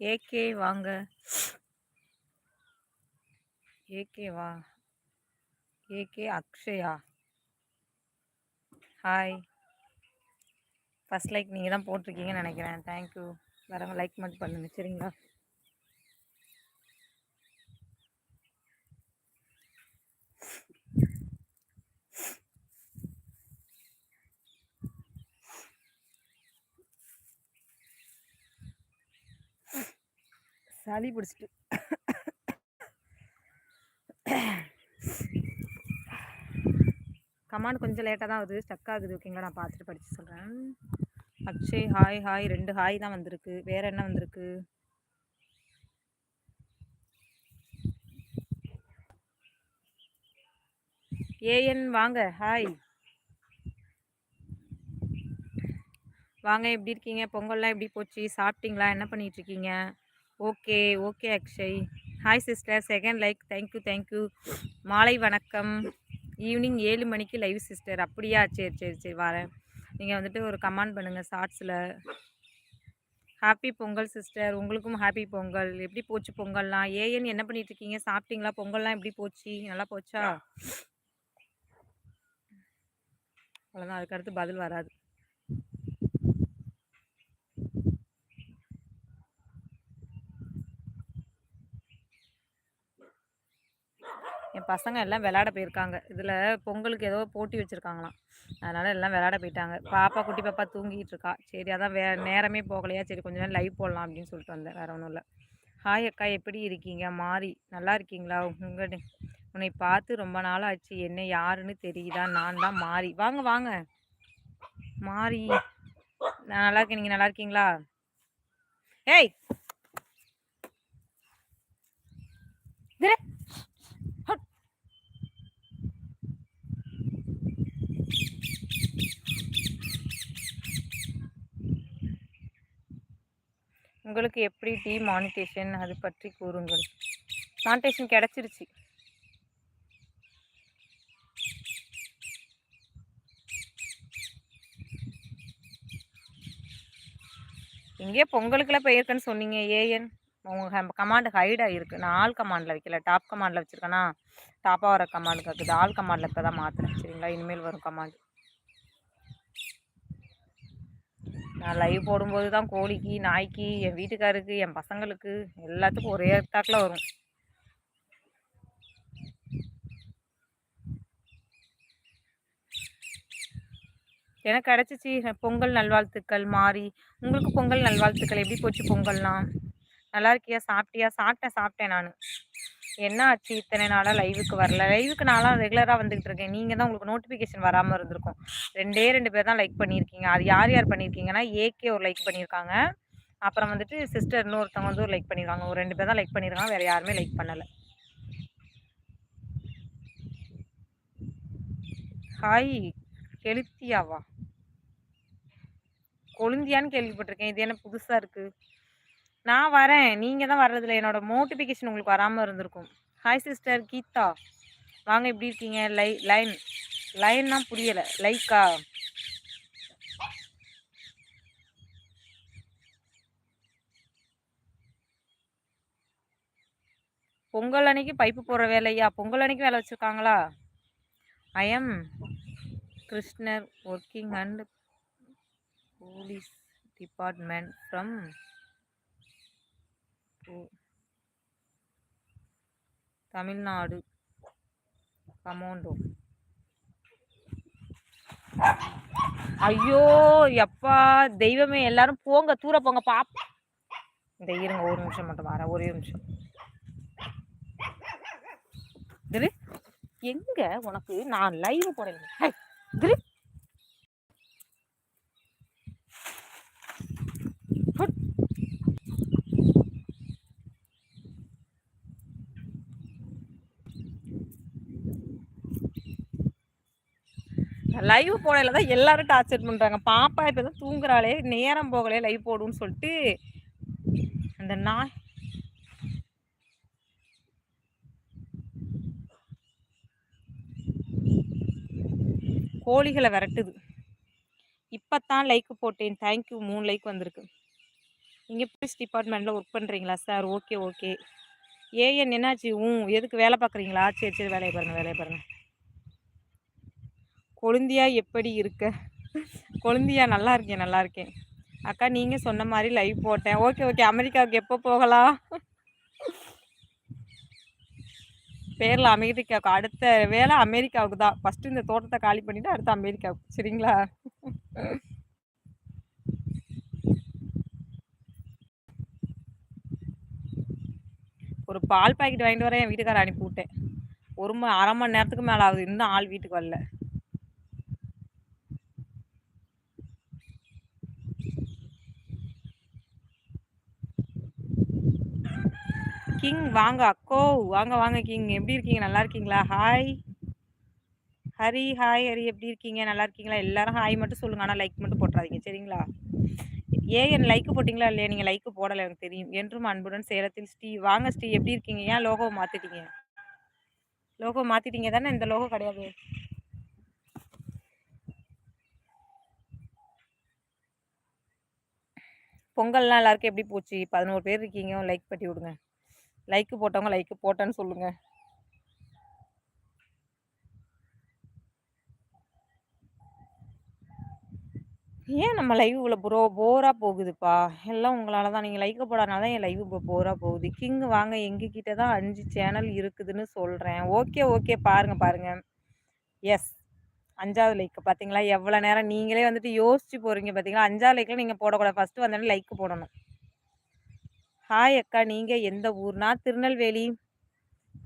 AK வாங்க. AK வா. AK Akshaya. Hi first like நீங்கள் தான் போட்டிருக்கீங்கன்னு நினைக்கிறேன். தேங்க்யூ வரவங்க லைக் மட்டும் பண்ணுங்க. சரிங்களா? சளி பிடிச்சிட்டு. கமாண்ட் கொஞ்சம் லேட்டாக தான் வருது ஸ்டக் ஆகுது. ஓகேங்களா? நான் பார்த்துட்டு படித்து சொல்கிறேன் அக்ஷய் ஹாய் ஹாய். ரெண்டு ஹாய் தான் வந்திருக்கு. வேறு என்ன வந்திருக்கு? ஏஎன் வாங்க. ஹாய். வாங்க. எப்படி இருக்கீங்க? பொங்கல்லாம் எப்படி போச்சு? சாப்பிட்டீங்களா? என்ன பண்ணிகிட்ருக்கீங்க okay okay Akshay. Hi sister second like thank you thank you மாலை வணக்கம். ஈவினிங் ஏழு மணிக்கு லைவ் சிஸ்டர் அப்படியா? சரி சரி சரி வரேன். நீங்கள் வந்துட்டு ஒரு கமெண்ட் பண்ணுங்கள் ஷார்ட்ஸில் ஹாப்பி பொங்கல் சிஸ்டர் உங்களுக்கும் ஹாப்பி பொங்கல். எப்படி போச்சு பொங்கல்லாம்? ஏஎன் என்ன பண்ணிகிட்ருக்கீங்க சாப்பிட்டீங்களா? பொங்கல்லாம் எப்படி போச்சு? நல்லா போச்சா? அவ்வளோதான் அதுக்கடுத்து பதில் வராது. என் பசங்க எல்லாம் விளாட போயிருக்காங்க. இதில் பொங்கலுக்கு ஏதோ போட்டி வச்சுருக்காங்களாம். அதனால் எல்லாம் விளாட போயிட்டாங்க. பாப்பா குட்டி பாப்பா தூங்கிட்டு இருக்கா. சரி அதான் வே நேரமே போகலையா? சரி கொஞ்சம் நேரம் லைவ் போடலாம் அப்படின்னு சொல்லிட்டு வந்தேன். வேறு ஒன்றும் இல்லை. ஹாய் அக்கா எப்படி இருக்கீங்க? மாறி நல்லா இருக்கீங்களா? உங்கள் உன்னை பார்த்து ரொம்ப நாள் ஆச்சு. என்ன யாருன்னு தெரியுதா? நான் தான் மாறி. வாங்க வாங்க. மாறி நான் நல்லா இருக்கேன். நீங்கள் நல்லா இருக்கீங்களா? ஏய்! உங்களுக்கு எப்படி டீ மானிட்டேஷன் அது பற்றி கூறுங்கள். மானிட்டேஷன் கிடச்சிருச்சு. இங்கேயே பொங்கலுக்குலாம் போயிருக்கேன்னு சொன்னீங்க ஏஎன் உங்கள் கமாண்டு ஹைட் ஆகிருக்கு நான் ஆல் கமாண்டில் வைக்கல. டாப் கமாண்டில் வச்சுருக்கேன்னா டாப்பாக வர கமாண்டு கேட்குது ஆல் கமாண்டில் இப்போ தான் மாற்றுறேன் சரிங்களா? இனிமேல் வரும் கமாண்டு நான் லைவ் போடும்போது தான் கோழிக்கு நாய்க்கு என் வீட்டுக்காருக்கு என் பசங்களுக்கு எல்லாத்துக்கும் ஒரே தாட்டில் வரும். எனக்கு கிடச்சிச்சு பொங்கல் நல்வாழ்த்துக்கள் மாறி. உங்களுக்கு பொங்கல் நல்வாழ்த்துக்கள் எப்படி போச்சு பொங்கல்லாம்? நல்லா இருக்கியா? சாப்பிட்டியா? சாப்பிட்டேன் சாப்பிட்டேன் நான். என்ன ஆச்சு இத்தனை நாளாக லைவுக்கு வரல? லைவுக்கு நான்லாம் ரெகுலராக வந்துகிட்டு இருக்கேன். நீங்கள் தான் உங்களுக்கு நோட்டிஃபிகேஷன் வராமல் இருந்திருக்கும். ரெண்டே ரெண்டு பேர் தான் லைக் பண்ணியிருக்கீங்க. அது யார் யார் பண்ணியிருக்கீங்கன்னா ஏகே ஒரு லைக் பண்ணியிருக்காங்க. அப்புறம் வந்துட்டு சிஸ்டர் இன்னொருத்தவங்க வந்து ஒரு லைக் பண்ணியிருக்காங்க ஒரு ரெண்டு பேர் தான் லைக் பண்ணியிருக்காங்க வேறு யாருமே லைக் பண்ணலை. ஹாய் கெளுத்தியாவா? கொழுந்தியான்னு கேள்விப்பட்டிருக்கேன். இது என்ன புதுசாக இருக்குது நான் வரேன். நீங்கள் தான் வர்றதில்ல. என்னோட நோட்டிஃபிகேஷன் உங்களுக்கு வராமல் இருந்திருக்கும். Hi sister Geetha. வாங்க எப்படி இருக்கீங்க? லை லைன் லைன்னா புரியலை. லைக்கா பொங்கல் அன்னைக்கு பைப்பு போடுற வேலையா? பொங்கல் அன்னைக்கு வேலை வச்சுருக்காங்களா? I am Krishnar working and police department from Tamilnadu. Commando. ஐயோ எப்பா தெய்வமே எல்லாரும் போங்க தூர போங்க பாப். இந்த இருங்க ஒரு நிமிஷம் மட்டும் வரேன் ஒரே நிமிஷம். எங்க உனக்கு நான் லைவ் போடுறேன் லைவ் போடையில தான் எல்லாரும் டார்ச்சர் பண்ணுறாங்க பாப்பா இப்போ தான் தூங்குறாளே நேரம் போகலே லைவ் போடுன்னு சொல்லிட்டு அந்த நாய் கோழிகளை விரட்டுது. இப்போத்தான் லைக் போட்டேன். தேங்க்யூ மூணு லைக் வந்திருக்கு. நீங்கள் போலீஸ் டிபார்ட்மெண்ட்டில் ஒர்க் பண்ணுறீங்களா சார் ஓகே ஓகே ஏஎன் என்னாச்சு? ஊ எதுக்கு வேலை பார்க்குறீங்களா? சரி சரி வேலையை பாருங்கள் வேலையை பாருங்கள் கொழுந்தியா எப்படி இருக்க? கொழுந்தியா நல்லா இருக்கேன் நல்லா இருக்கேன். அக்கா நீங்கள் சொன்ன மாதிரி லைவ் போட்டேன். ஓகே ஓகே அமெரிக்காவுக்கு எப்போ போகலாம்? பேரில் அமெரிக்காவுக்கு. அடுத்த வேலை அமெரிக்காவுக்கு தான். ஃபஸ்ட்டு இந்த தோட்டத்தை காலி பண்ணிவிட்டு அடுத்து அமெரிக்காவுக்கு. சரிங்களா? ஒரு பால் பாக்கெட் வாங்கிட்டு வர என் வீட்டுக்கார அனுப்பி விட்டேன். ஒரு மணி அரை மணி நேரத்துக்கு மேலே ஆகுது. இன்னும் ஆள் வீட்டுக்கு வரல. கிங் வாங்க அக்கோ. வாங்க வாங்க கிங் எப்படி இருக்கீங்க? நல்லா இருக்கீங்களா? Hi Hari hi Hari. எப்படி இருக்கீங்க? நல்லா இருக்கீங்களா? எல்லாரும் ஹாய் மட்டும் சொல்லுங்க. ஆனால் லைக் மட்டும் போட்டுறாதீங்க. சரிங்களா? ஏன் லைக் போட்டிங்களா இல்லையா? நீங்கள் லைக் போடலை எனக்கு தெரியும். என்றும் அன்புடன் சேலத்தில் ஸ்ரீ. வாங்க ஸ்ரீ. எப்படி இருக்கீங்க? ஏன் லோகோ மாற்றிட்டீங்க லோகோ மாற்றிட்டீங்க தானே? இந்த லோகோ கிடையாது. பொங்கல்லாம் எல்லாருக்கும் எப்படி போச்சு? பதினோரு பேர் இருக்கீங்க. லைக் பட்டி விடுங்க. லைக் போட்டவங்க லைக் போட்டேன்னு சொல்லுங்கள் ஏன் நம்ம லைவ் இவ்வளோ ப்ரோ போராக போகுதுப்பா. எல்லாம் உங்களால் தான். நீங்கள் லைக் போடாதனால தான் என் லைவ் இப்போ போராக போகுது. கிங் வாங்க எங்ககிட்ட தான் அஞ்சு சேனல் இருக்குதுன்னு சொல்கிறேன் ஓகே ஓகே பாருங்கள் பாருங்கள் எஸ் அஞ்சாவது லைக் பார்த்தீங்களா எவ்வளோ நேரம் நீங்களே வந்துட்டு யோசிச்சு போகிறீங்க பார்த்தீங்களா அஞ்சாவது லைக்கில் நீங்கள் போடக்கூடாது. ஃபஸ்ட்டு வந்தோடனே லைக் போடணும். ஹாய் அக்கா நீங்கள் எந்த ஊர்? நான் திருநெல்வேலி.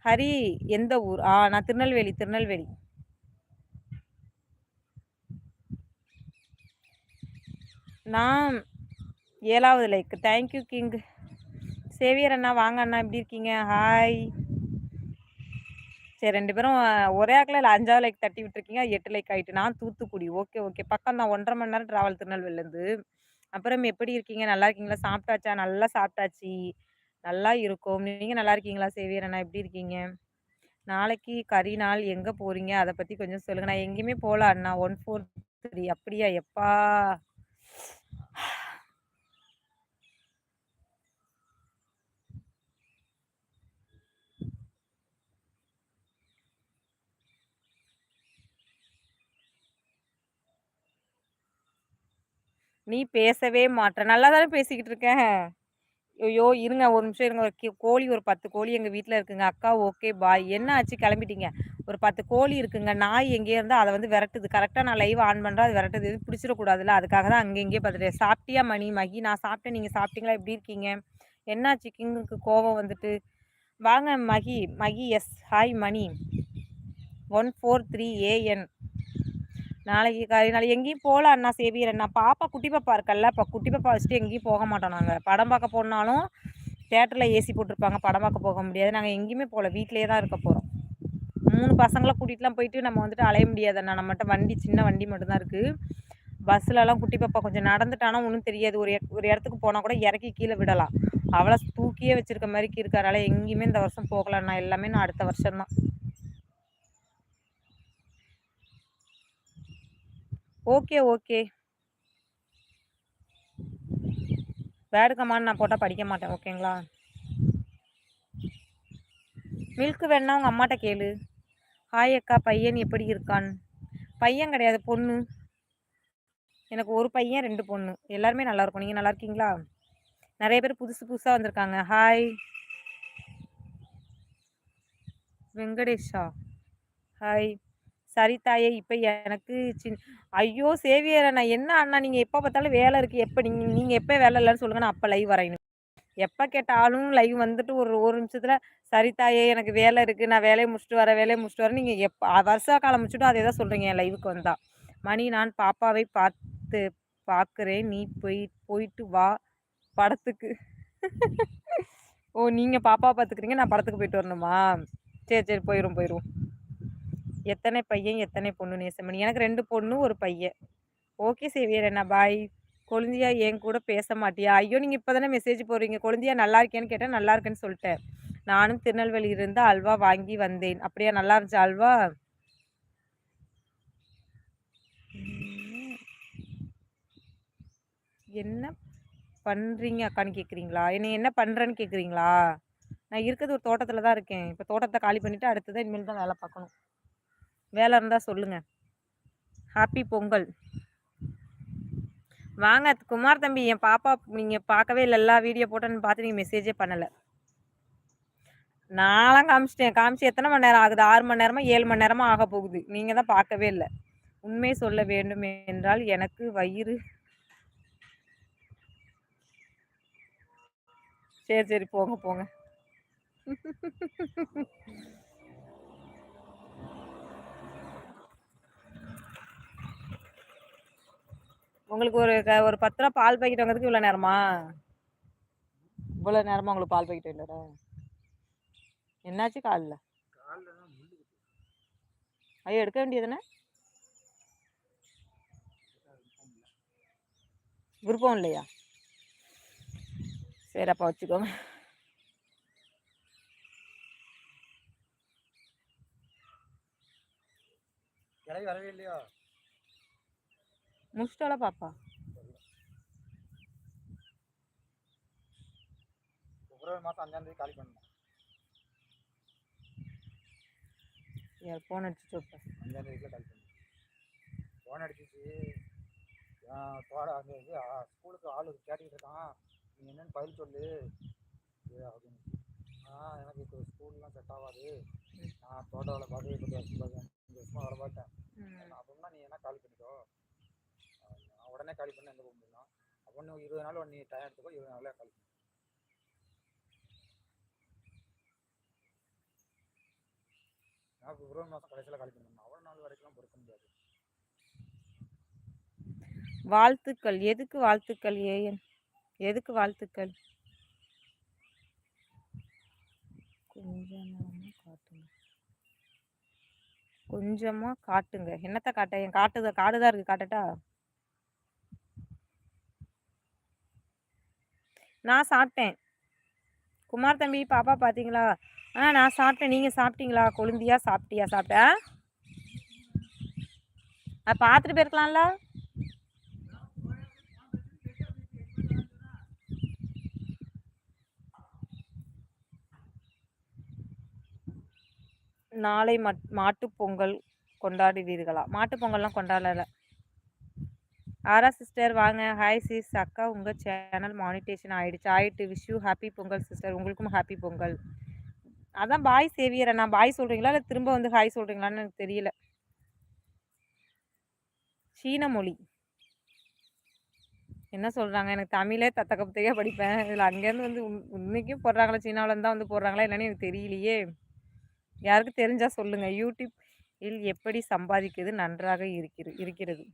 ஹரி எந்த ஊர்? ஆ நான் திருநெல்வேலி திருநெல்வேலி. நான் ஏழாவது like thank you king Xavier அண்ணா வாங்க அண்ணா எப்படி இருக்கீங்க? ஹாய் சரி ரெண்டு பேரும் ஒரே ஆக்கில் இல்லை அஞ்சாவது லைக் தட்டி விட்டுருக்கீங்க? எட்டு லைக் ஆகிட்டு நான் தூத்துக்குடி. ஓகே ஓகே பக்கம் தான் ஒன்றரை மணி நேரம் ட்ராவல் திருநெல்வேலிலேருந்து அப்புறம் எப்படி இருக்கீங்க? நல்லா இருக்கீங்களா? சாப்பிட்டாச்சா? நல்லா சாப்பிட்டாச்சு. நல்லா இருக்கும். நீங்கள் நல்லா இருக்கீங்களா? சேவியர் அண்ணா எப்படி இருக்கீங்க? நாளைக்கு கறி நாள். எங்கே போகிறீங்க அதை பற்றி கொஞ்சம் சொல்லுங்கண்ணா நான் எங்கேயுமே போகல அண்ணா. One four three. அப்படியா? எப்பா? நீ பேசவே மாட்ட நல்லா தானே பேசிக்கிட்டு இருக்கேன் ஐயோ இருங்க. ஒரு நிமிஷம் இருங்க. ஒரு கோழி ஒரு பத்து கோழி எங்கள் வீட்டில் இருக்குங்க. அக்கா ஓகே பாய். என்ன ஆச்சு? கிளம்பிட்டீங்க. ஒரு பத்து கோழி இருக்குங்க. நாய் எங்கேயே இருந்தால் அதை வந்து விரட்டுது. கரெக்டாக நான் லைவ் ஆன் பண்ணுறேன் அது விரட்டுது. எதுவும் பிடிச்சிடக்கூடாதுல்ல. அதுக்காக தான் அங்கே இங்கேயே பார்த்துட்டு சாப்பிட்டியா மணி? மகி நான் சாப்பிட்டேன். நீங்கள் சாப்பிட்டீங்களா? எப்படி இருக்கீங்க? என்னாச்சு? கிங்குக்கு கோவம் வந்துட்டு. வாங்க Mahi. Mahi yes hi Mani. One four three AN நாளைக்கு காலை நாளைக்கு எங்கேயும் போகல அண்ணா சேவியர். அண்ணா பாப்பா குட்டி பாப்பா இருக்கல்ல இப்போ குட்டி பாப்பா வச்சுட்டு எங்கேயும் போக மாட்டோம் நாங்கள் படம் பார்க்க போனாலும் தேட்டரில் ஏசி போட்டிருப்பாங்க. படம் பார்க்க போக முடியாது. நாங்கள் எங்கேயுமே போகல. வீட்டிலே தான் இருக்க போகிறோம் மூணு பசங்களை கூட்டிகிட்டுலாம் போயிட்டு நம்ம வந்துட்டு அலைய முடியாது அண்ணா. நம்மகிட்ட வண்டி சின்ன வண்டி மட்டும்தான் இருக்குது பஸ்லலாம் குட்டி பாப்பா கொஞ்சம் நடந்துட்டானா ஒன்றும் தெரியாது. ஒரு ஒரு இடத்துக்கு போனால் கூட இறக்கி கீழே விடலாம். அவளை தூக்கியே வச்சுருக்க மாதிரி இருக்காரால எங்கேயுமே இந்த வருஷம் போகலண்ணா எல்லாமே நான் அடுத்த வருஷம் ஓகே ஓகே. பேடு கமான்னு நான் போட்டால் படிக்க மாட்டேன் ஓகேங்களா மில்க் வேணா உங்கள் அம்மாட்ட கேளு. ஹாய் அக்கா பையன் எப்படி இருக்கான்? பையன் கிடையாது பொண்ணு. எனக்கு ஒரு பையன் ரெண்டு பொண்ணு. எல்லாருமே நல்லா இருக்கும். நீங்கள் நல்லா இருக்கீங்களா? நிறைய பேர் புதுசு புதுசாக வந்திருக்காங்க. ஹாய் வெங்கடேஷா. ஹாய் சரி தாயே இப்போ எனக்கு சின் ஐயோ சேவியர் அண்ணா என்ன அண்ணா நீங்கள் எப்போ பார்த்தாலும் வேலை இருக்குது எப்போ நீங்கள் நீங்கள் எப்போ வேலை இல்லைன்னு சொல்லுங்கள் நான் அப்போ லைவ் வரையணும் எப்போ கேட்டாலும் லைவ் வந்துட்டு ஒரு ஒரு நிமிஷத்தில் சரி தாயே எனக்கு வேலை இருக்குது நான் வேலையை முடிச்சுட்டு வரேன் வேலையை முடிச்சுட்டு வரேன் நீங்கள் எப்போ வருஷ காலம் முடிச்சுட்டும் அதே தான் சொல்கிறீங்க என் லைவுக்கு வந்தால் மணி நான் பாப்பாவை பார்த்து பார்க்குறேன் நீ போய் போயிட்டு வா படத்துக்கு. ஓ நீங்கள் பாப்பா பார்த்துக்கிறீங்க நான் படத்துக்கு போயிட்டு வரணுமா? சரி சரி போயிடும் போயிடும் எத்தனை பையன் எத்தனை பொண்ணு நேசமணி? எனக்கு ரெண்டு பொண்ணு ஒரு பையன். ஓகே சேவியர் என்ன பாய். கொழுந்தியா என் கூட பேச மாட்டியா? ஐயோ நீங்கள் இப்போ தானே மெசேஜ் போடுறீங்க. கொழுந்தியா நல்லா இருக்கேன்னு கேட்டால் நல்லா இருக்கேன்னு சொல்லிட்டேன். நானும் திருநெல்வேலியிலிருந்து அல்வா வாங்கி வந்தேன். அப்படியா நல்லா இருந்துச்சு அல்வா? என்ன பண்ணுறீங்க அக்கான்னு கேட்குறீங்களா என்னை என்ன பண்ணுறேன்னு கேட்குறீங்களா நான் இருக்கிறது ஒரு தோட்டத்தில் தான் இருக்கேன். இப்போ தோட்டத்தை காலி பண்ணிவிட்டு அடுத்ததான் இனிமேல் தான் வேலை பார்க்கணும். வேலை இருந்தால் சொல்லுங்கள் ஹாப்பி பொங்கல். வாங்க குமார் தம்பி என் பாப்பா நீங்கள் பார்க்கவே இல்லை. எல்லா வீடியோ போட்டோன்னு பார்த்து நீங்கள் மெசேஜே பண்ணலை. நான்லாம் காமிச்சிட்டேன். காமிச்சு எத்தனை மணி நேரம் ஆகுது? ஆறு மணி நேரமா ஏழு மணி நேரமா ஆக போகுது. நீங்கள் தான் பார்க்கவே இல்லை. உண்மை சொல்ல வேண்டும் என்றால் எனக்கு வயிறு. சரி சரி போங்க போங்க. உங்களுக்கு ஒரு க- ஒரு பத்து ரூபா பால் பாக்கெட் வாங்கிறதுக்கு இவ்வளோ நேரமா? இவ்வளோ நேரமா உங்களுக்கு பால் பாக்கெட் இல்லைடா. என்னாச்சு காலில்? ஐயோ எடுக்க வேண்டியதுனே விருப்பம் இல்லையா? சரி அப்போ வச்சுக்கோங்க. கிளவி வரவே இல்லையோ? முடிச்சிட்டால பாப்பா? பிப்ரவரி மாதம் அஞ்சாம் தேதி காலி பண்ணணும். யார் ஃபோன் அடிச்சு சொல்லிட்டேன் அஞ்சாம் தேதிக்குள்ள காலி பண்ணணும். ஃபோன் அடிச்சிச்சு தோட அங்கே இது ஆ, ஸ்கூலுக்கு ஆள் கேட்டுக்கிட்டு இருக்கான். நீ என்னன்னு பதில் சொல்லு. அப்படின்னு. ஆ எனக்கு இப்போ ஸ்கூல்லாம் செட் ஆகாது. நான் தோட்ட வேலை பார்த்து இப்போ வருஷமாக வேலை பார்த்தேன் சொன்னா நீ என்ன காலி பண்ணிக்கோ? உடனே காலி பண்ண எங்கே போக முடியும் அப்போ நீ இருபது நாள் நீ டைம் எடுத்துக்கோ இருபது நாளில் காலி பண்ணு. நான் பிப்ரவரி மாதம் கடைசியில் காலி பண்ணணும் அவ்வளோ நாள் வரைக்கும் பொறுக்க முடியாது. வாழ்த்துக்கள். எதுக்கு வாழ்த்துக்கள் ஏஎன்? எதுக்கு வாழ்த்துக்கள்? கொஞ்சமா காட்டுங்க. கொஞ்சமா காட்டுங்க. என்னத்த காட்ட? என் காட்டுத காடுதான் இருக்கு. காட்டட்டா? நான் சாப்பிட்டேன். குமார் தம்பி பாப்பா பார்த்தீங்களா ஆ நான் சாப்பிட்டேன். நீங்கள் சாப்பிட்டீங்களா? கொழுந்தியா சாப்பிட்டியா? சாப்பிட்ட? ஆ பார்த்துட்டு போயிருக்கலாம்ல? நாளை மட் மாட்டுப்பொங்கல் கொண்டாடுவீர்களா? மாட்டுப் பொங்கல்லாம் ஆரா சிஸ்டர் வாங்க. ஹாய் சிஸ் அக்கா உங்கள் சேனல் மானிட்டேஷன் ஆகிடுச்சு ஆயிட்டு wish you happy Pongal sister உங்களுக்கும் ஹாப்பி பொங்கல். அதான் பாய் சேவியரை நான் பாய் சொல்கிறீங்களா இல்லை திரும்ப வந்து ஹாய் சொல்கிறீங்களான்னு எனக்கு தெரியல. சீன மொழி என்ன சொல்கிறாங்க எனக்கு தமிழே தத்த கப்பத்தையே படிப்பேன். இதில் அங்கேருந்து வந்து உன் இன்னைக்கும் போடுறாங்களா? சீனாவிலேருந்து தான் வந்து போடுறாங்களா? என்னன்னு எனக்கு தெரியலையே. யாருக்கு தெரிஞ்சால் சொல்லுங்கள் யூடியூப் இல் எப்படி சம்பாதிக்கிறது நன்றாக இருக்கிறது இருக்கிறது.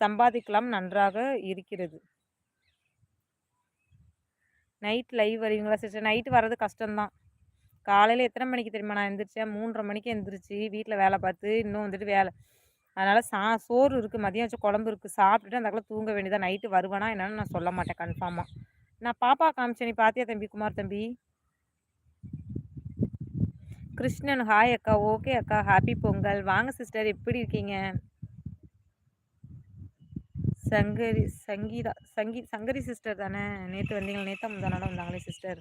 சம்பாதிக்கலாம் நன்றாக இருக்கிறது. நைட் லைவ் வருவீங்களா சிஸ்டர்? நைட்டு வர்றது கஷ்டம்தான். காலையில் எத்தனை மணிக்கு தெரியுமா நான் எந்திரிச்சேன்? மூன்றரை மணிக்கு எந்திரிச்சு வீட்டில் வேலை பார்த்து இன்னும் வந்துட்டு வேலை. அதனால் சா சோறு இருக்குது மதியம் வச்சு குழம்பு இருக்குது சாப்பிட்டுட்டு அந்த தூங்க வேண்டியதாக நைட்டு வருவேனா என்னன்னு நான் சொல்ல மாட்டேன் கன்ஃபார்மாக நான் பாப்பா காமிச்சேன் நீ பாத்தியா தம்பி குமார் தம்பி? கிருஷ்ணன் ஹாய் அக்கா ஓகே அக்கா ஹாப்பி பொங்கல். வாங்க சிஸ்டர் எப்படி இருக்கீங்க? சங்கரி சங்கீதா சங்கீத் சங்கரி சிஸ்டர் தானே? நேற்று வந்தீங்களா? நேத்தா முந்தானாலும் வந்தாங்களே சிஸ்டர்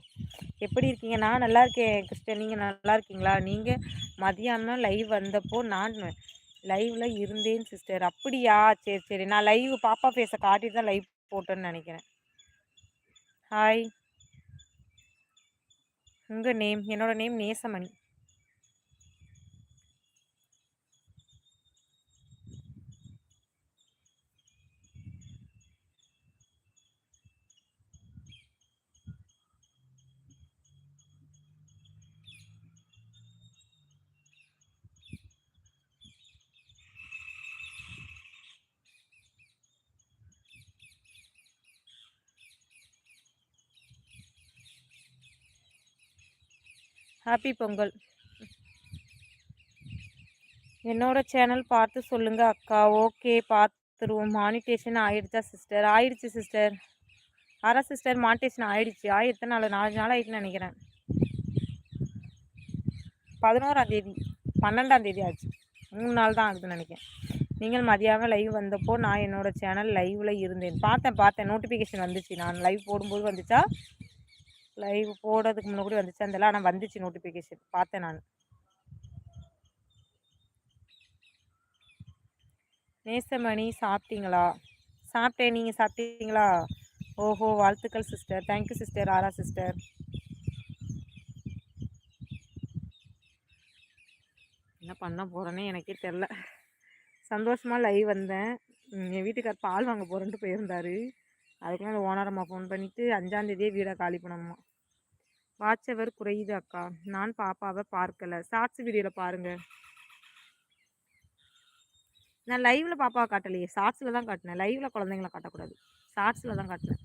எப்படி இருக்கீங்க? நான் நல்லா இருக்கேன் கிறிஸ்டர் நீங்கள் நல்லா இருக்கீங்களா? நீங்கள் மதியானம் லைவ் வந்தப்போ நான் லைவில் இருந்தேன் சிஸ்டர் அப்படியா? சரி சரி. நான் லைவ் பாப்பா ஃபேஸை காட்டிட்டு தான் லைவ் போட்டேன்னு நினைக்கிறேன். ஹாய் உங்கள் நேம் என்னோட நேம் நேசமணி. ஹாப்பி பொங்கல். என்னோட சேனல் பார்த்து சொல்லுங்க அக்கா. ஓகே பார்த்துருவோம். மானிட்டேஷன் ஆயிடுச்சா சிஸ்டர்? ஆயிடுச்சு சிஸ்டர். ஆரா சிஸ்டர் மானிட்டேஷன் ஆயிடுச்சு. ஆயிரத்தி நாலு நாலு நாள் ஆயிடுச்சுன்னு நினைக்கிறேன். பதினோராம் தேதி பன்னெண்டாம் தேதி ஆச்சு. மூணு நாள் தான் ஆகுதுன்னு நினைக்கிறேன். நீங்கள் மதியானம் லைவ் வந்தப்போ நான் என்னோட சேனல் லைவ்ல இருந்தேன். பார்த்தேன் பார்த்தேன். நோட்டிஃபிகேஷன் வந்துச்சு. நான் லைவ் போடும்போது வந்துச்சா? லைவ் போடுறதுக்கு முன்னாடி கூட வந்துச்சா. ஆனால் வந்துச்சு நோட்டிஃபிகேஷன் பார்த்தேன் நான். நேசமணி சாப்பிட்டீங்களா? சாப்பிட்டேன். நீங்கள் சாப்பிட்டீங்களா? ஓஹோ வாழ்த்துக்கள் sister thank you sister Aara sister என்ன பண்ண போகிறேன்னு எனக்கே தெரில சந்தோஷமாக லைவ் வந்தேன். என் வீட்டுக்கார் பால் வாங்க போகிறேன்ட்டு போயிருந்தார். அதுக்குள்ளே அந்த ஓனரம்மா ஃபோன் பண்ணிவிட்டு அஞ்சாந்தேதியே வீடை காலி பண்ணணுமா வாட்ச் அவர் குறையுது அக்கா. நான் பாப்பாவை பார்க்கல. ஷார்ட்ஸ் வீடியோவில் பாருங்கள் நான் லைவ்ல பாப்பாவை காட்டலையே. ஷார்ட்ஸில் தான் காட்டினேன். லைவ்ல குழந்தைங்கள காட்டக்கூடாது. ஷார்ட்ஸில் தான் காட்டினேன்.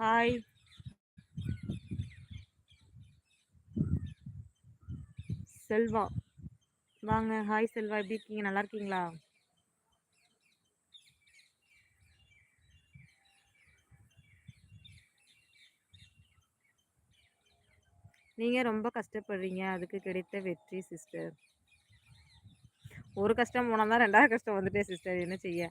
ஹாய் செல்வா. வாங்க. ஹாய் செல்வா. எப்படி இருக்கீங்க? நல்லா இருக்கீங்களா? நீங்கள் ரொம்ப கஷ்டப்படுறீங்க. அதுக்கு கிடைத்த வெற்றி சிஸ்டர் ஒரு கஷ்டம் போனால் தான் ரெண்டாவது கஷ்டம் வந்துட்டே சிஸ்டர் என்ன செய்ய?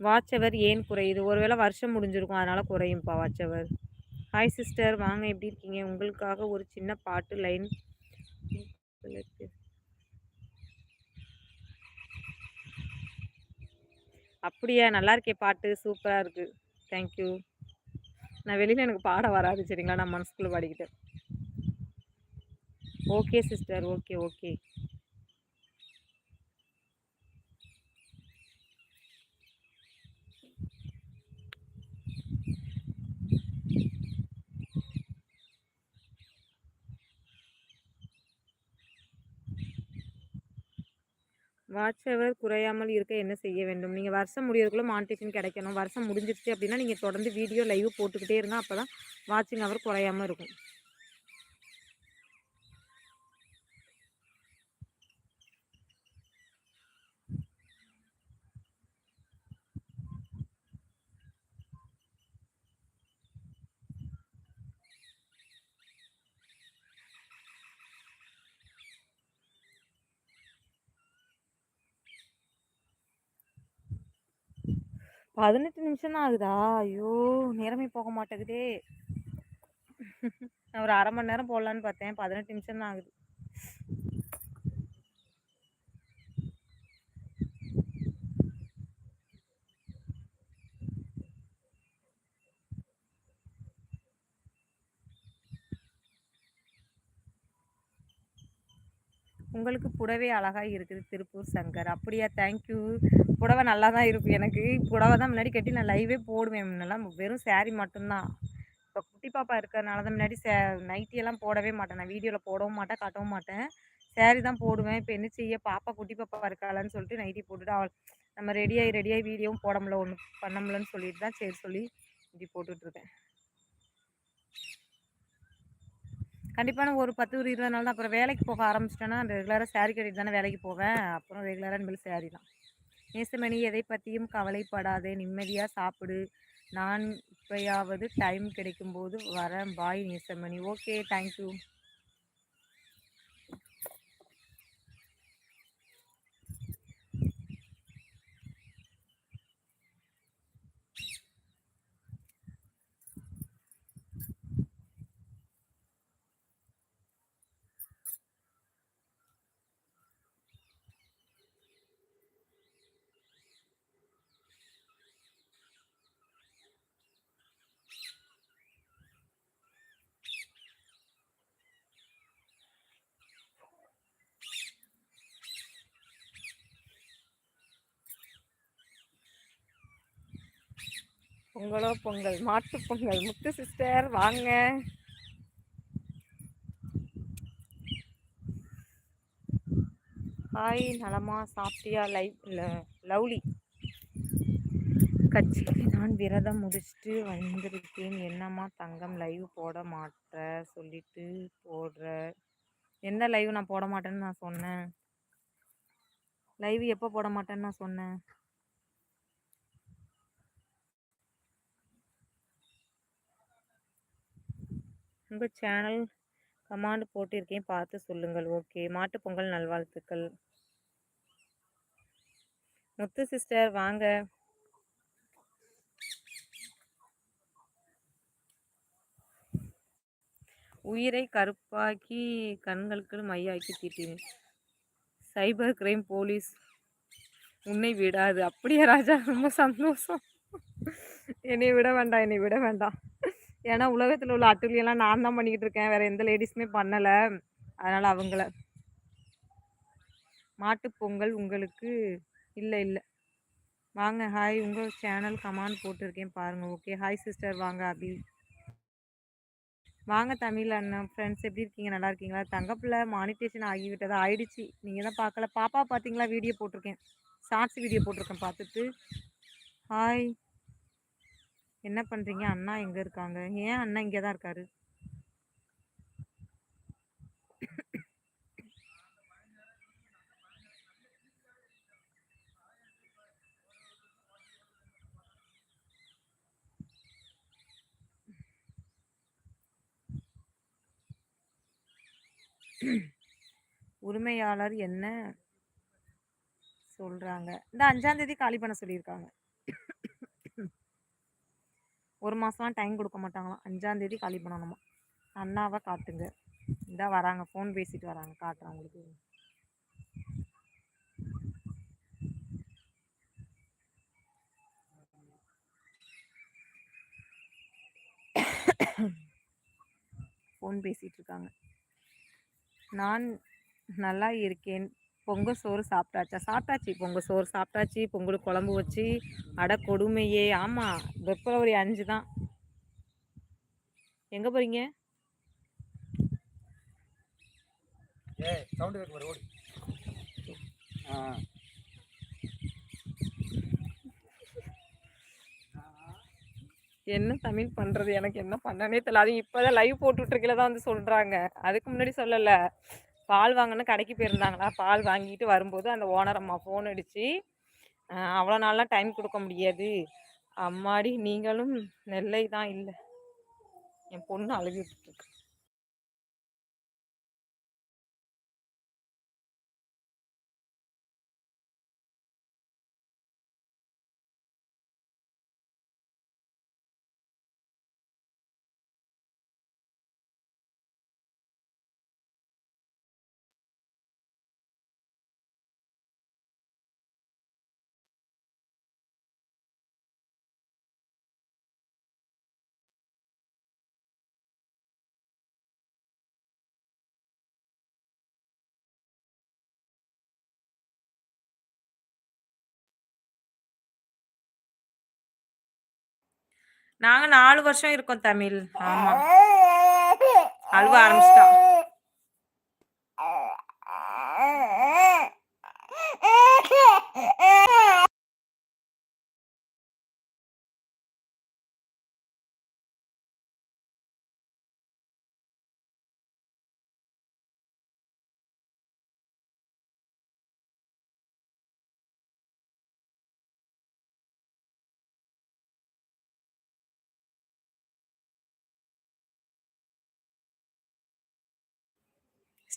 வாட்ச் அவர் ஏன் குறையுது? ஒருவேளை வருஷம் முடிஞ்சிருக்கும். அதனால் குறையும்ப்பா வாட்ச் அவர் ஹாய் சிஸ்டர் வாங்க எப்படி இருக்கீங்க? உங்களுக்காக ஒரு சின்ன பாட்டு லைன் அப்படியா? நல்லா இருக்கே பாட்டு. சூப்பராக இருக்குது தேங்க்யூ நான் வெளியில் எனக்கு பாட வராது சரிங்களா? நான் மனசுக்குள்ளே பாடிக்கிட்டு. Okay sister okay okay watch hour குறையாமல் இருக்க என்ன செய்ய வேண்டும்? நீங்கள் வருஷம் முடியறதுக்குள்ளே மானிட்டேஷன் கிடைக்கணும். வருஷம் முடிஞ்சிருச்சு அப்படின்னா நீங்கள் தொடர்ந்து வீடியோ லைவ் போட்டுக்கிட்டே இருந்தால் அப்போ தான் வாட்சிங் அவர் குறையாமல் இருக்கும். பதினெட்டு நிமிஷம் தான் ஆகுதா? ஐயோ நேரமே போக மாட்டேங்குதே. நான் ஒரு அரை மணி நேரம் போடலான்னு பார்த்தேன். பதினெட்டு நிமிஷம் தான் ஆகுது. உங்களுக்கு புடவை அழகாக இருக்குது திருப்பூர் சங்கர். அப்படியா தேங்க்யூ புடவை நல்லா தான் இருக்கும் எனக்கு. புடவை தான் முன்னாடி கட்டி நான் லைவே போடுவேன். முன்னெல்லாம் வெறும் சேரீ மட்டும்தான். இப்போ குட்டி பாப்பா இருக்கிறதுனால தான் முன்னாடி சே நைட்டியெல்லாம் போடவே மாட்டேன். நான் வீடியோவில் போடவும் மாட்டேன் காட்டவும் மாட்டேன். சேரீ தான் போடுவேன். இப்போ என்ன செய்ய பாப்பா குட்டி பாப்பா இருக்காளான்னு சொல்லிட்டு நைட்டி போட்டுட்டு அவள் நம்ம ரெடியாகி ரெடியாகி வீடியோவும் போட முடியல ஒன்றும் பண்ண முடியலன்னு சொல்லிட்டு தான் சரி சொல்லி இப்படி போட்டுட்ருக்கேன் கண்டிப்பாக நான் ஒரு பத்து ஒரு இருபது நாள் தான் அப்புறம் வேலைக்கு போக ஆரம்பிச்சிட்டேன்னா ரெகுலராக சாரீ கட்டிட்டு தானே வேலைக்கு போவேன். அப்புறம் ரெகுலராக இனிமேல் saree தான். நேசமணி எதை பற்றியும் கவலைப்படாதே. நிம்மதியாக சாப்பிடு. நான் இப்பயாவது டைம் கிடைக்கும்போது வரேன். பாய் நேசமணி. ஓகே தேங்க்யூ பொங்கலோ பொங்கல் மாட்டு பொங்கல். முத்து சிஸ்டர் வாங்க. ஹாய் நலமா? சாப்பிட்டியா? Live lovely. கட்சிக்கு நான் விரதம் முடிச்சுட்டு வந்திருக்கேன். என்னம்மா தங்கம் லைவ் போட மாட்டேற சொல்லிட்டு போடுற. எந்த லைவ் நான் போட மாட்டேன்னு நான் சொன்னேன்? லைவ் எப்போ போட மாட்டேன்னு நான் சொன்னேன்? உங்கள் சேனல் கமாண்ட் போட்டிருக்கேன் பார்த்து சொல்லுங்கள். ஓகே மாட்டுப் பொங்கல் நல்வாழ்த்துக்கள். முத்து சிஸ்டர் வாங்க. உயிரை கருப்பாக்கி கண்களுக்கு மையாக்கி தீட்டினேன் சைபர் கிரைம் போலீஸ் உன்னை விடாது. அப்படியே ராஜா? ரொம்ப சந்தோஷம். என்னை விட வேண்டாம் என்னை விட வேண்டாம். ஏன்னா உலகத்தில் உள்ள அட்டுலியெல்லாம் நான் தான் பண்ணிக்கிட்டு இருக்கேன். வேற எந்த லேடிஸுமே பண்ணலை. அதனால் அவங்கள. மாட்டுப் பொங்கல் உங்களுக்கு இல்லை இல்லை. வாங்க ஹாய் உங்கள் சேனல் கமான் போட்டிருக்கேன் பாருங்கள் ஓகே ஹாய் சிஸ்டர் வாங்க அபி. வாங்க தமிழ் அண்ணன். ஃப்ரெண்ட்ஸ் எப்படி இருக்கீங்க? நல்லா இருக்கீங்களா? தங்கப்பில் மானிட்டேஷன் ஆகிவிட்டதா? ஆயிடுச்சு. நீங்கள் தான் பார்க்கல. பாப்பா பார்த்தீங்களா வீடியோ போட்டிருக்கேன். ஷார்ட்ஸ் வீடியோ போட்டிருக்கேன் பார்த்துட்டு. ஹாய் என்ன பண்ணுறீங்க அண்ணா எங்கே இருக்காங்க? ஏன் அண்ணா இங்கே தான் இருக்காரு? உரிமையாளர் என்ன சொல்றாங்க? இந்த அஞ்சாந்தேதி காலி பண்ண சொல்லியிருக்காங்க. ஒரு மாதம்லாம் டைம் கொடுக்க மாட்டாங்களாம். அஞ்சாந்தேதி காலி பண்ணணுமா அண்ணாவை காட்டுங்க. இந்த வராங்க. ஃபோன் பேசிட்டு வராங்க. காட்டுறேன் உங்களுக்கு. ஃபோன் பேசிகிட்டு இருக்காங்க. நான் நல்லா இருக்கேன். பொங்க சோறு சாப்பிட்டாச்சா? சாப்பிட்டாச்சு. பொங்க சோறு சாப்பிட்டாச்சு. பொங்கல் குழம்பு வச்சு அட கொடுமையே. ஆமாம் பிப்ரவரி அஞ்சு தான். எங்கே போகிறீங்க என்ன தமிழ் பண்ணுறது எனக்கு என்ன பண்ணனே தெரியல. அது இப்போ தான் லைவ் போட்டுட்ருக்கையில தான் வந்து சொல்கிறாங்க அதுக்கு முன்னாடி சொல்லலை. பால் வாங்கன்னு கடைக்கு போயிருந்தாங்களா? பால் வாங்கிட்டு வரும்போது அந்த ஓனர் அம்மா ஃபோன் அடித்து அவ்வளோ நாள்லாம் டைம் கொடுக்க முடியாது. அம்மாடி நீங்களும் நெல்லை தான் இல்லை. என் பொண்ணு அழுகிட்டு இருக்கு. நாங்கள் நாலு வருஷம் இருக்கோம் தமிழ். ஆமாம் அழுவ ஆரம்பிச்சிட்டோம்.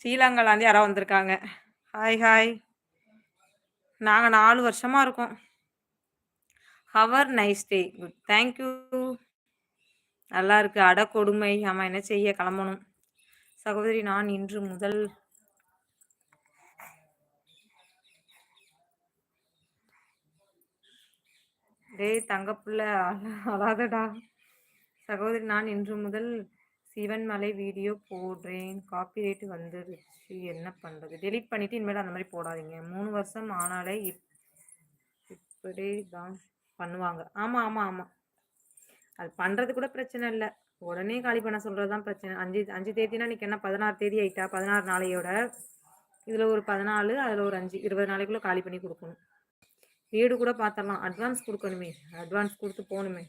ஸ்ரீலங்காலேருந்து யாராவது வந்திருக்காங்க. ஹாய் ஹாய் நாங்கள் நாலு வருஷமாக இருக்கோம். Have a nice day good thank you நல்லா இருக்கு. அட கொடுமை. ஆமாம் என்ன செய்ய? கிளம்பணும். சகோதரி நான் இன்று முதல் டேய் தங்கப்புள்ள அழாதடா. சகோதரி நான் இன்று முதல் சிவன்மலை வீடியோ போடுறேன். காப்பிரைட் வந்துருச்சு. என்ன பண்ணுறது டெலிட் பண்ணிவிட்டு இனிமேல் அந்த மாதிரி போடாதீங்க. மூணு வருஷம் ஆனாலே இப் இப்படி தான் பண்ணுவாங்க. ஆமாம் ஆமாம் ஆமாம் அது பண்ணுறது கூட பிரச்சனை இல்லை. உடனே காலி பண்ண சொல்கிறது தான் பிரச்சனை. அஞ்சு அஞ்சு தேதினா இன்றைக்கி என்ன பதினாறு தேதி ஆயிட்டா? பதினாறு நாளையோட இதில் ஒரு பதினாலு அதில் ஒரு அஞ்சு இருபது நாளைக்குள்ளே காலி பண்ணி கொடுக்கணும். வீடு கூட பார்த்துடலாம். அட்வான்ஸ் கொடுக்கணுமே. அட்வான்ஸ் கொடுத்து போகணுமே.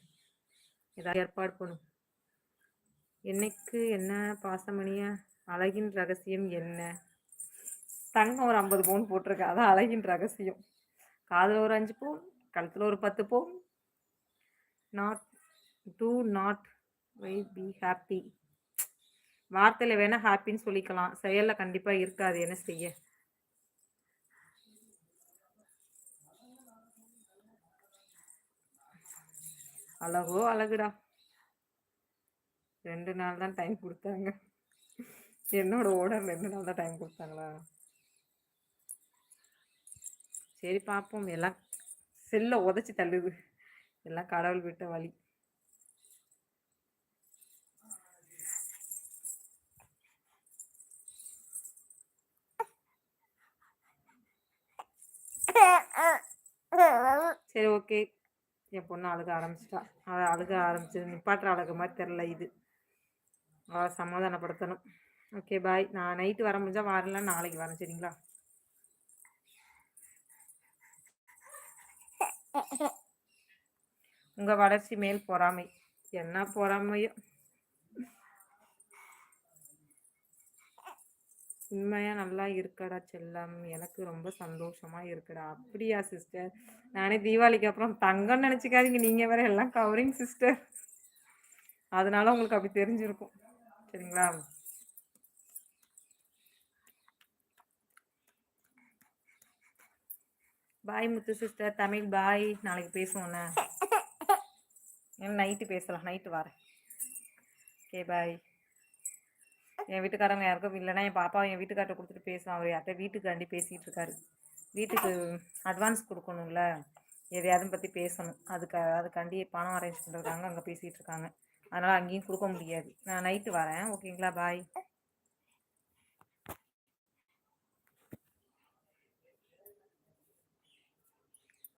ஏதாவது ஏற்பாடு பண்ணும் என்னைக்கு என்ன பாசமணிய? அழகின் ரகசியம் என்ன? தங்கம் ஒரு ஐம்பது பவுன் போட்டிருக்கு. அதான் அழகின் ரகசியம். காதில் ஒரு அஞ்சு பவுன் கழுத்தில் ஒரு பத்து பவுன். Not to not why be happy வார்த்தையில் வேணால் ஹாப்பின்னு சொல்லிக்கலாம். செயலில் கண்டிப்பாக இருக்காது. என்ன செய்ய? அழகோ அழகுடா. ரெண்டு நாள் தான் டைம் கொடுத்தாங்க. என்னோட ஓடர் ரெண்டு நாள் தான் டைம் கொடுத்தாங்களா? சரி பார்ப்போம் எல்லாம் செல்லை உதச்சி தள்ளுது. எல்லாம் கடவுள் விட்ட வழி. சரி ஓகே என் பொண்ணு அழுக ஆரம்பிச்சிட்டா. அழுக ஆரம்பிச்சது நிப்பாட்டுற அழகு மாதிரி தெரில இது. சமாதானப்படுத்தணும். ஓகே பாய் நான் நைட்டு வர முடிஞ்சால் வரலாம் நாளைக்கு வரேன் சரிங்களா? உங்க வளர்ச்சி மேல் பொறாமை. என்ன பொறாமையோ? உண்மையா நல்லா இருக்கடா செல்லம். எனக்கு ரொம்ப சந்தோஷமா இருக்கடா. அப்படியா சிஸ்டர் நானே தீபாவளிக்கு அப்புறம் தங்கம்னு நினச்சிக்காதீங்க. நீங்க வேற எல்லாம் கவரிங் சிஸ்டர் அதனால உங்களுக்கு அப்படி தெரிஞ்சிருக்கும். சரிங்களா பாய் முத்து சிஸ்டர் தமிழ் பாய் நாளைக்கு பேசுவோண்ணே நைட்டு பேசலாம்? நைட்டு வரேன். ஓகே பாய் என் வீட்டுக்காரங்க யாருக்கும் இல்லைன்னா என் பாப்பா என் வீட்டுக்கார்ட்ட கொடுத்துட்டு பேசுவான். அவர் யார்கிட்ட வீட்டுக்காண்டி பேசிகிட்டு இருக்காரு. வீட்டுக்கு அட்வான்ஸ் கொடுக்கணும்ல. எதையாவது பற்றி பேசணும். அதுக்கு அதுக்காண்டி பணம் அரேஞ்ச் பண்ணுறாங்க அங்கே பேசிகிட்டு இருக்காங்க. அதனால் அங்கேயும் கொடுக்க முடியாது. நான் நைட்டு வரேன். ஓகேங்களா பாய்